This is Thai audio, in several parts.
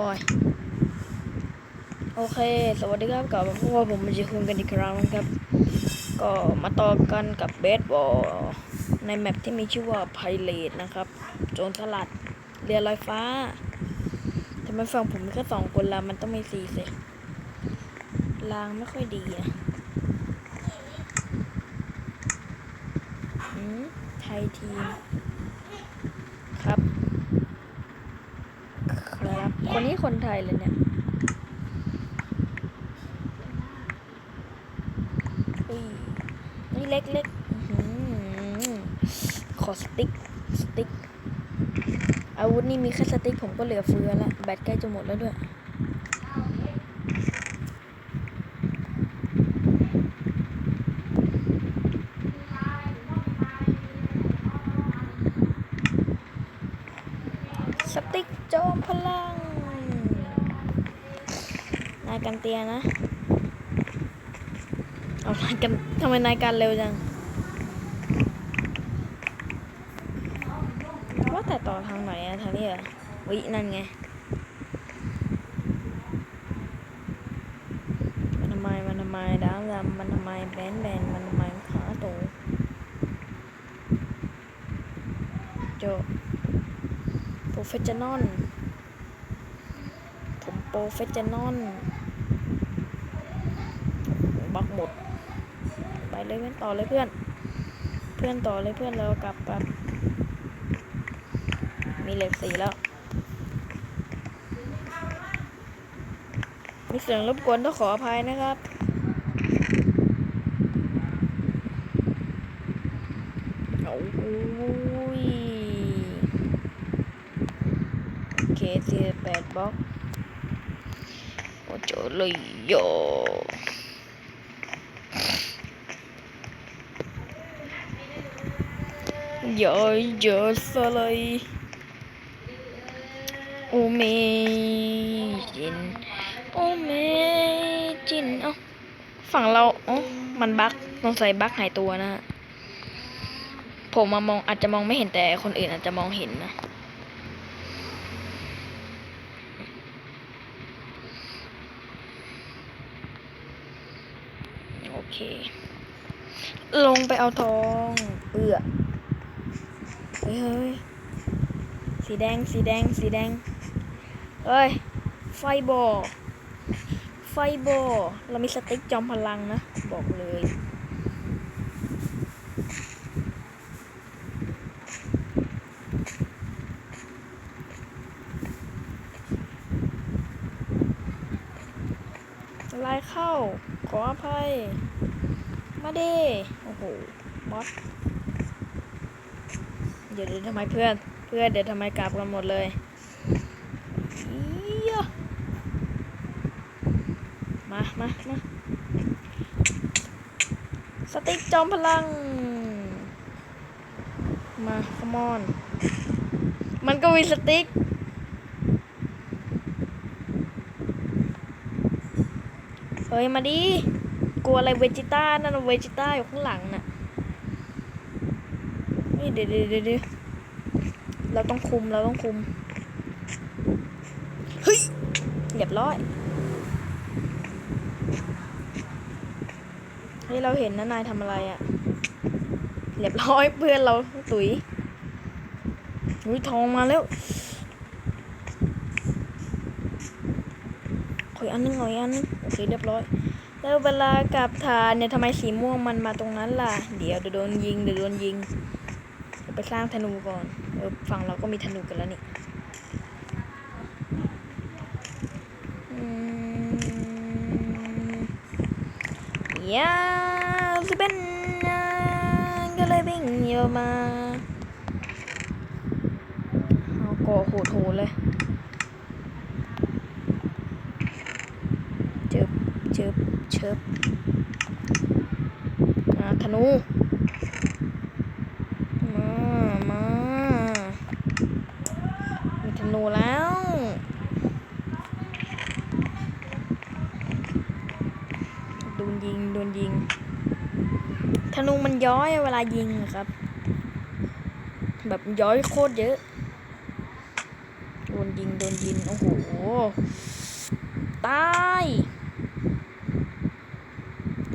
อ้ยโอเค สวัสดีครับกลับมาพบกับผมมันจะคุยกันอีกครั้งนะครับ ก็มาต่อกันกับเบสบอลในแมปที่มีชื่อว่าไพเรตนะครับ โจรสลัด เรือลอยฟ้าทำไมฝั่งผมมีแค่สองคนละมันต้องมีสี่สิลางไม่ค่อยดีอะอืมไทยทีม ครับ ครับคนนี้คนไทยเลยเนี่ยอุ้ยนี่เล็กเล็กอื้อหือขอสติ๊ก สติ๊ก อาวุธนี่มีแค่สติ๊กผมก็เหลือเฟือละแบตใกล้จะหมดแล้วด้วย สติ๊กโจมพลัง นาย กันเตียนะเอานายกันทำไมนายกันเร็วจัง ว่าแต่ต่อทางไหนอะทางนี้เหรอวินั่นไงมันทำไมมันทำไมดำดำมันทำไมแบนแบนมันทำไมขาโตโจโปรเฟชชั่นอลผมโปรเฟชชั่นอลบักหมด ไป เลยเพื่อนต่อเลยเพื่อน เพื่อนต่อเลยเพื่อนเรากลับแบบมีเหล็กสีแล้ว มีเสียงรบกวนต้องขออภัยนะครับโอ้ยโอเคสีแปดบล็อกโอ้โจเลยโย โยโยสเลยโอเมจินโอเมจินเอ้าฝั่งเราอ๋อมันบั๊กสงสัยบั๊กหายตัวนะฮะผมมามองอาจจะมองไม่เห็นแต่คนอื่นอาจจะมองเห็นนะโอเค ลงไปเอาทอง เอือ เฮ้ยเฮ้ยสีแดงสีแดงสีแดงเอ้ย ไฟบอลไฟบอลเรามีสติ๊กจอมพลังนะ บอกเลยลายเข้า ขออภัย มาดิโอ้โหบอส ดี๋ยวเดี๋ยวทำไมเพื่อนเพื่อนเดี๋ยวทำไมกลับกันหมดเลยยมามามาสติ๊กจอมพลัง มาคอมอน มันก็มีสติ๊กเฮ้ย มาดิ กลัวอะไรเวจิต้า นั่นเวจิต้าอยู่ข้างหลังน่ะ เดี๋ยวเดี๋ยวเดี๋ยวเราต้องคุมเราต้องคุม เฮ้ยเรียบร้อยเฮ้เราเห็นนะนายทำอะไรอะ่ะ เรียบร้อยเพื่อนเราตุ๋ยอุ้ยทองมาแล้วขอยอันนึงขออีกอันนึงโอเคเรียบร้อยแล้วเวลากลับฐานเนี่ยทำไมสีม่วงมันมาตรงนั้นล่ะ เดี๋ยวเดี๋ยวโดนยิงเดี๋ยวโดนยิงเดี๋ยว ไปสร้างธนูก่อน เออฝั่งเราก็มีธนูกันแล้วนี่อืมยาสิเป็นก็เลยวิ่งเยอะมาเอาก่อโหดโหเลย เจิบเจิบเชิบธนู ย้อยเวลายิงครับ แบบย้อยโคตรเยอะโอ้นยิงโดนยิงโอ้โห ตาย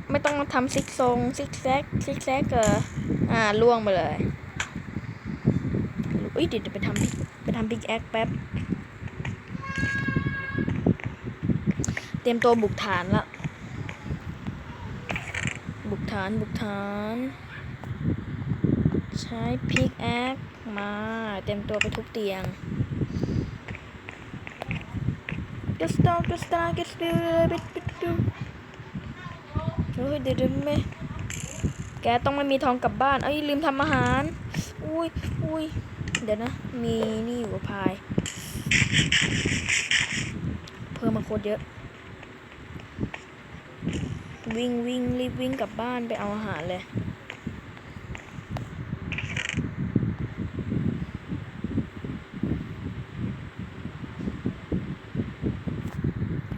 ไม่ต้องมาทำซิกซงซิกแซกซิกแซกเอออ่าล่วงไปเลยอุ้ยเดี๋ยวไปทำไปทำพิกแอคแป๊บ เตรียมตัวบุกฐานละ บุกฐานบุกฐาน ใช้พิกแอคมาเตรียมตัวไปทุบเตียงกสตาร์กสตาร์กสตาร์บิดบิดบิดเฮ้ยเดี๋ยวเดี๋ยวไม่แกต้องไม่มีทองกลับบ้าน เอ้ยลืมทำอาหาร อุ้ยอุ้ยเดี๋ยวนะ มีนี่อยู่กับพาย เพิ่มมาโคตรเยอะ วิ่งวิ่งรีบวิ่งกลับบ้านไปเอาอาหารเลย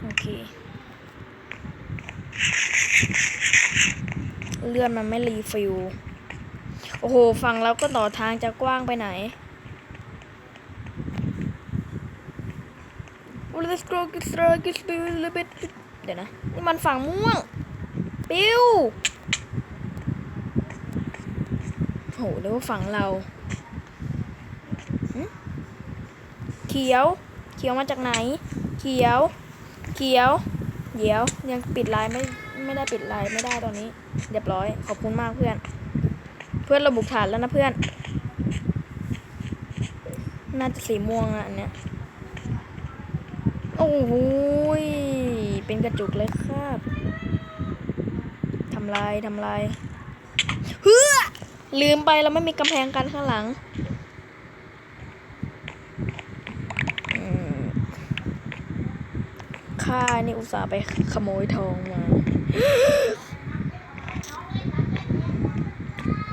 โอเค เลื่อนมันไม่รีฟิลโอ้โหฟังแล้วก็ต่อทางจะกว้างไปไหน Let's go get started get started a little bit เดี๋ยวนะนี่มันฝั่งม่วง ปิ้วโหเรียวฝั่งเราเขียว เขียวมาจากไหน เขียว เขียว เดี๋ยวยังปิดไลน์ไม่ ไม่ได้ปิดไลน์ไม่ได้ตอนนี้ เรียบร้อย ขอบคุณมากเพื่อน เพื่อนเราบุกฐานแล้วนะเพื่อน น่าจะสีม่วงอะอันเนี้ยโอ้โหเป็นกระจุกเลยครับทำลายทำลายเฮ้อลืมไปเราไม่มีกำแพงกันข้างหลังข้านี่อุตส่าห์ไปขโมยทองมา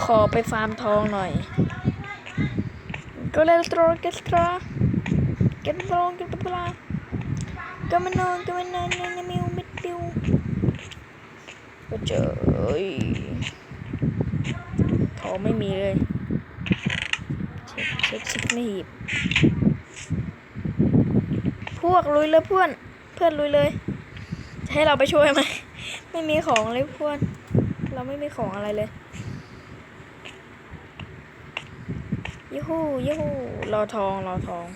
ขอไปฟาร์มทองหน่อย ก็เลยตรอเกสตราเกสตรองเกสตราก็มานอนก็มานอนนอนมิวมิดปิวก็เจอเอ้ยทองไม่มีเลยเช็คเช็คเช็คไม่หีบ พวกลุยเลยเพื่อน เพื่อนลุยเลย จะให้เราไปช่วยไหม ไม่มีของเลยพื่อนเราไม่มีของอะไรเลยยูฮูยูฮูรอทองรอทอง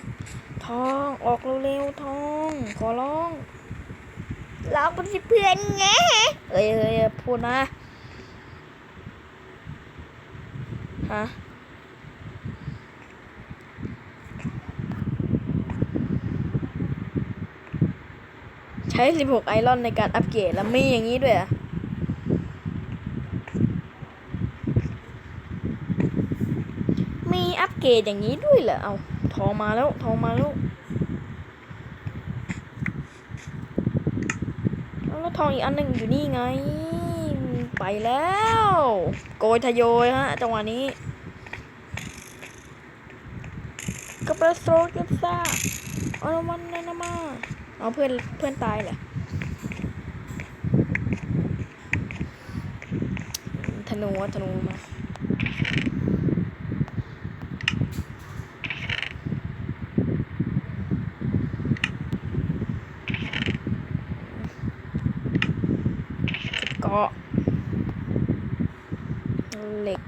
ทองออกเร็วๆทอง ขอร้องเราเป็นเพื่อนไงเอ้ยเอ้ยพูดนะฮะ ช้ 16 ไอรอนในการอัปเกรดแล้วมีอย่างนี้ด้วยอะมีอัปเกรดอย่างนี้ด้วยเหรอ เอาทองมาแล้ว ทองมาแล้วเอาแล้วทองอีกอันหนึ่งอยู่นี่ไง ไปแล้ว โกยทะโยยฮะจังหวะนี้กระเป๋าโซเก็บซ่าอาละมันนะนะมา เอาเพื่อนเพื่อนตายเหรอธนูอะธนูมาเกาะเหล็ก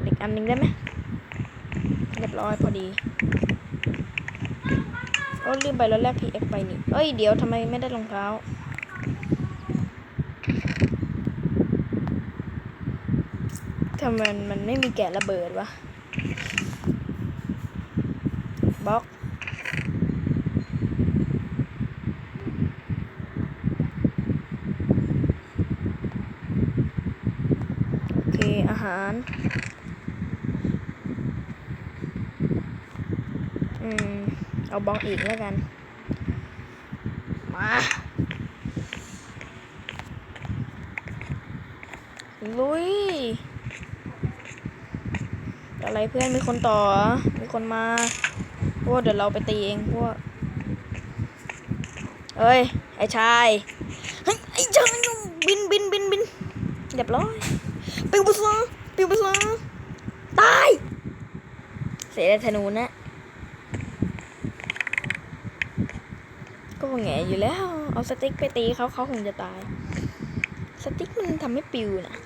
เหล็กอันหนึงได้ไหมเรียบร้อยพอดี โอ้ลืมไปแล้วแลก PX ไปนี่ เอ้ย เดี๋ยวทำไมไม่ได้รองเท้า ทำไมมันมันไม่มีแกะระเบิดวะบล็อกโอเค อาหาร อืม เอาบอกอีกแล้วกัน มาลุย อะไรเพื่อนมีคนต่อ มีคนมาพวกเดี๋ยวเราไปตีเองพวกเอ้ย ไอ้ชายเฮ้ยไอ้ชายบินบินบินบินเรียบร้อยปิวไปซะปิวไปซะตาย เสียธนูนะ คง แง่อยู่แล้ว เอาสติ๊กไปตีเขาเขาคงจะตาย สติ๊กมันทำให้ปิวนะ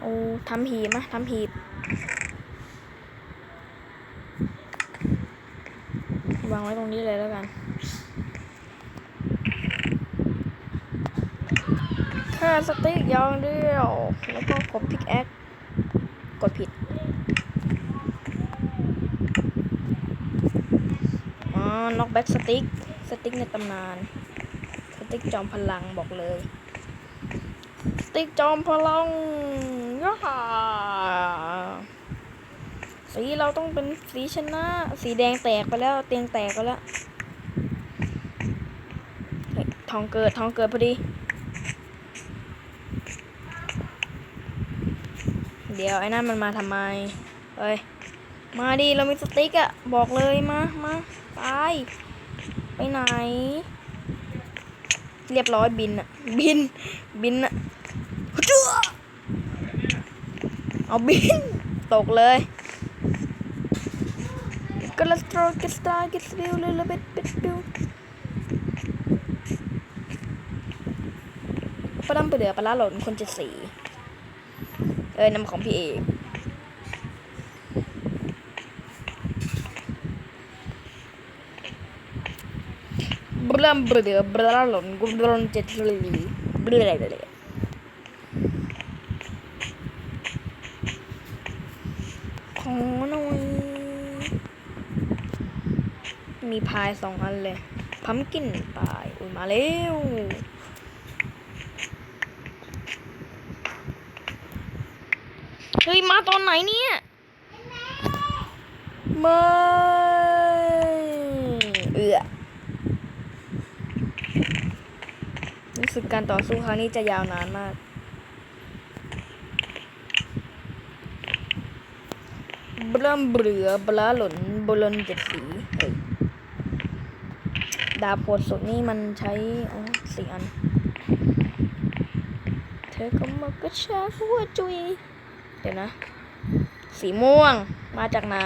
โอ้ทำหีบมะทำหีบวางไว้ตรงนี้เลยแล้วกันแค่สติ๊กย่างเดียว แล้วก็กดพิกแอคกดผิด อ๋อน็อกแบ็กสติ๊กสติ๊กในตำนาน สติ๊กจอมพลังบอกเลย สติ๊กจอมพลังย่าสีเราต้องเป็นสีชนะ สีแดงแตกไปแล้ว เตียงแตกไปแล้ว ทองเกิดทองเกิดพอดี เดี๋ยวไอ้นั่นมันมาทำไม เฮ้ย มาดีเรามีสติ๊กอะบอกเลยมามาไป ไปไหน เรียบร้อยบินอะบิน บินอะเจ้าเอาบิน ตกเลยกระสตรกระสตากระสบิวเลยละเบ็ดเบ็ดบิวปลาดำไปเหลือปลาหล่นคนจะสี เอ้ยน้ำของพี่เอก ลัมบลือบลาหล่นกุบลนเจ็ดลีบลือะไรเลยขอหน่อยมีพายสองอันเลยพัมกินพายอุ้ยมาเร็วเฮ้ยมาตอนไหนเนี่ยม่เอือรู้ สึกการต่อสู้ครั้งนี้จะยาวนานมาก บลัมเบือบลาหล่นบลนเจ็ดสีเฮ้ยดาบโหดสุดนี่มันใช้อ๋อสี่อัน เธอก็มากระชากหัวจุย เดี๋ยวนะ สีม่วงมาจากไหน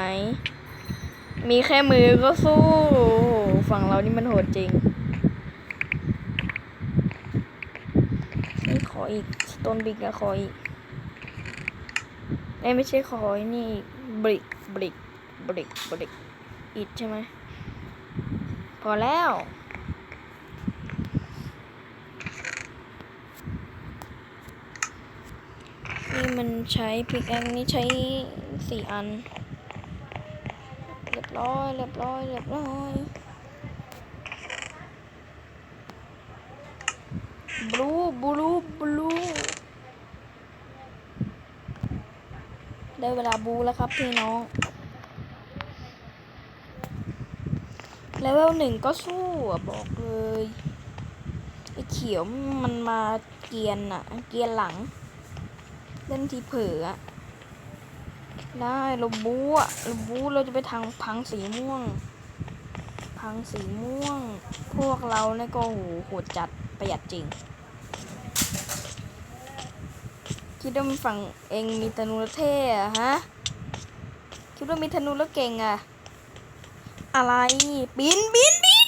มีแค่มือก็สู้ ฝั่งเรานี่มันโหดจริง นี่ข ออีกสโตนบิกอะขออีกเอ้ไม่ใช่ขออีกนี่บริกบริกบริกบริกอิดใช่ไหมพอแล้วนี่มันใช้พิกแอคนี่ใช้สี่อัน เรียบร้อย เรียบร้อย เรียบร้อยบลูบลู ได้เวลาบูแล้วครับพี่น้องเลเวลหนึ่งก็สู้บอกเลยไอ้เขียวมันมาเกียนอะเกียนหลัง เล่นทีเผลออะได้เราบูอะเราบูเราจะไปทางพังสีม่วง พังสีม่วง พวกเราเนี่ยก็โหโหดจัดประหยัดจริง คิดว่ามีฝั่งเองมีธนูแล้วเท่อะฮะ คิดว่ามีธนูแล้วเก่งอะอะไร บินบินบิน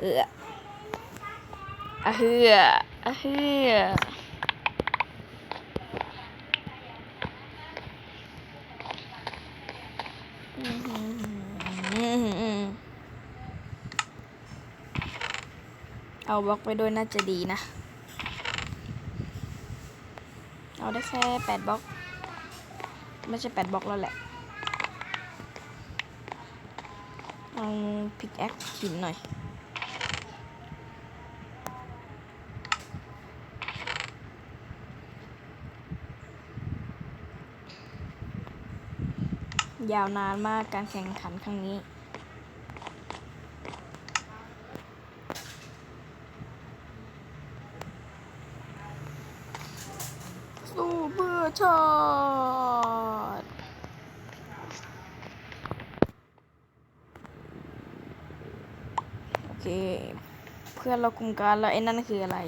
เอออะเฮืออะเฮืออื้อหืออื้อหือเอาบล็อกไปด้วยน่าจะดีนะ เอาได้แค่แปดบล็อก ไม่ใช่แปดบล็อกแล้วแหละเอาพิกแอคหินหน่อยยาวนานมากการแข่งขันครั้งนี้ สู้ เพื่อตโอเค เพื่อนเรากลุ่มการแล้วไอ้นั่นคืออะไร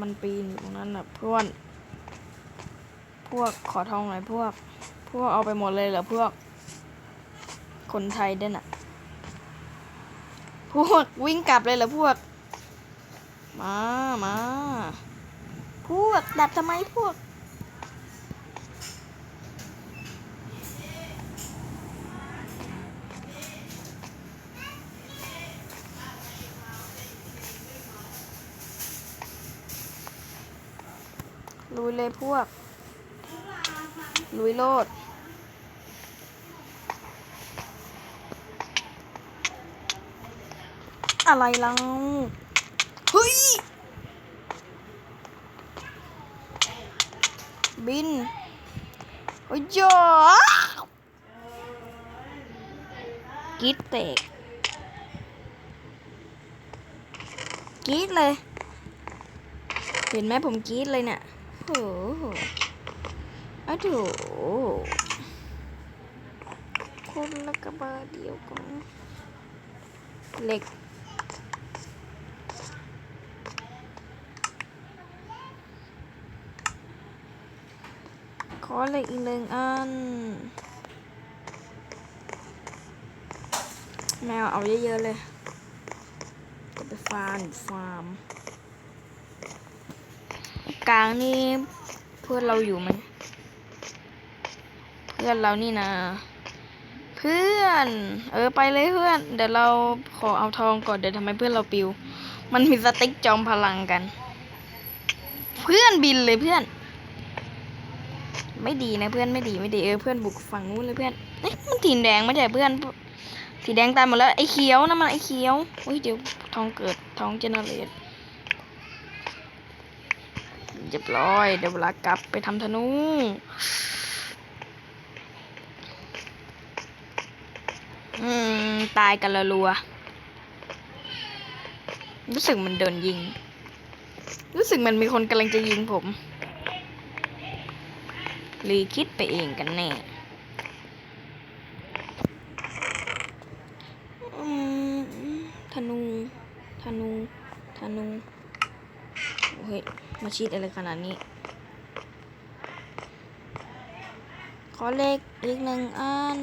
มันปีนอยู่ตรงนั้นนะเพื่อน พวกขอทองหน่อยพวก พวกเอาไปหมดเลยเหรอพวก คนไทยด้วยน่ะ พวกวิ่งกลับเลยเหรอพวก มา มาพวกดับทำไมพวก เลยพวก ลุยโลดอะไรเราเฮ้ย บิน โอ้ยจ้ากรีดเตกกรีดเลย เห็นไหมผมกรีดเลยเนี่ย วกันเหล็กขอเหล็กอีกหนึ่งอันแมวเอาเยอะๆเลยจะไปฟาร์มฟาร์ม กลางนี่เพื่อนเราอยู่ไหมเพื่อนเรานี่นะเพื่อน เออไปเลยเพื่อน เดี๋ยวเราขอเอาทองก่อนเดี๋ยวทำไมเพื่อนเราปิว มันมีสติ๊กจอมพลังกัน เพื่อนบินเลยเพื่อน ไม่ดีนะเพื่อนไม่ดีไม่ดีเออเพื่อนบุกฝั่งนู้นเลยเพื่อนเอ๊ะมันสีแดงไม่ใช่เพื่อนสีแดงตายหมดแล้วไอ้เขียวนะมันไอ้เขียวอุ้ยเดี๋ยวทองเกิดทองเจเนเรต เรียบร้อย เดี๋ยวเวลากลับไปทำธนูอืม ตายกันละรัว รู้สึกมันโดนยิง รู้สึกมันมีคนกำลังจะยิงผม หรือคิดไปเองกันแน่อืมธนู ธนู ธนู เฮ้ย มา ชีดอะไรขนาดนี้ ขอเลขอีกหนึ่งอัน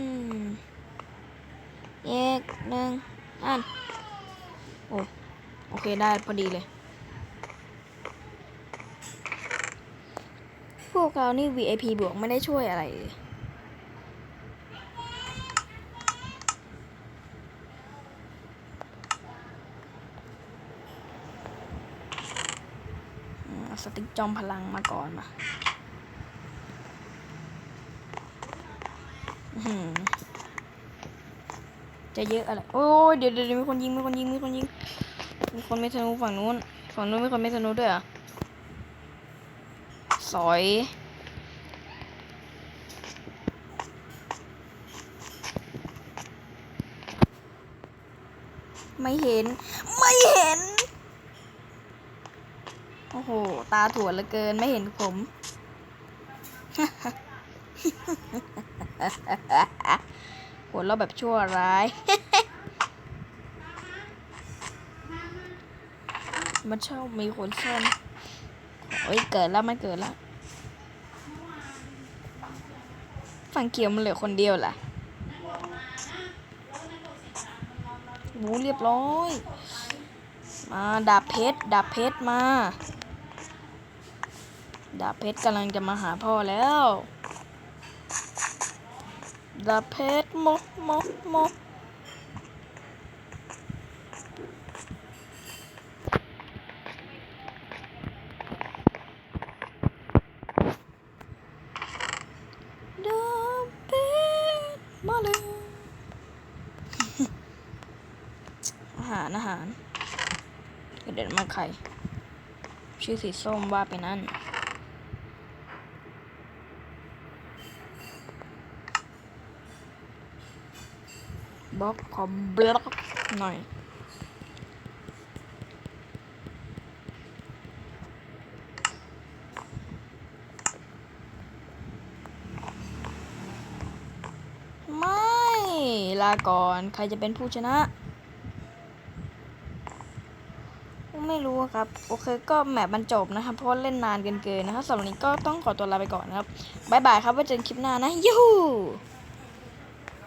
อีกหนึ่งอัน โอ้โอเคได้พอดีเลย พวกเรานี่ VIP บวกไม่ได้ช่วยอะไรเลย อืมเอาส ติ๊กจอมพลังมาก่อนมาจะเยอะอะไร โอ้ยเดี๋ยวเดี๋ยวมีคนยิงมีคนยิงมีคนยิง มีคนไม่ธนูฝั่งนู้น ฝั่งนู้นมีคนไม่ธนูด้วยอะสอยไม่เห็น ไม่เห็น โอ้โห ตาถั่วเหลือเกินไม่เห็นผม หัวเราแบบชั่วร้าย มันชอบมีคนซ่อนโอ้ยเกิดแล้วมันเกิดแล้วฝั่งเขียวมันเหลือคนเดียวล่ะบูเรียบร้อย มาดาบเพชรดาบเพชรมา ดาเพชรกำลังจะมาหาพ่อแล้ว ดาเพชรมโมโมกดาเพชรมาเลยอาหารอาหารเด็ดมาไข่ ชื่อสีส้มว่าไปนั่น บล็อกขอบล็อกหน่อย ไม่ ลาก่อน ใครจะเป็นผู้ชนะไไม่รู้ครับ โอเคก็แมปมันจบนะครับ เพราะเล่นนานเกินเกินนะครับสำหรับนี้ก็ต้องขอตัวลาไปก่อนนะครับบายบายครับไว้เจอกันคลิปหน้านะ ยูฮู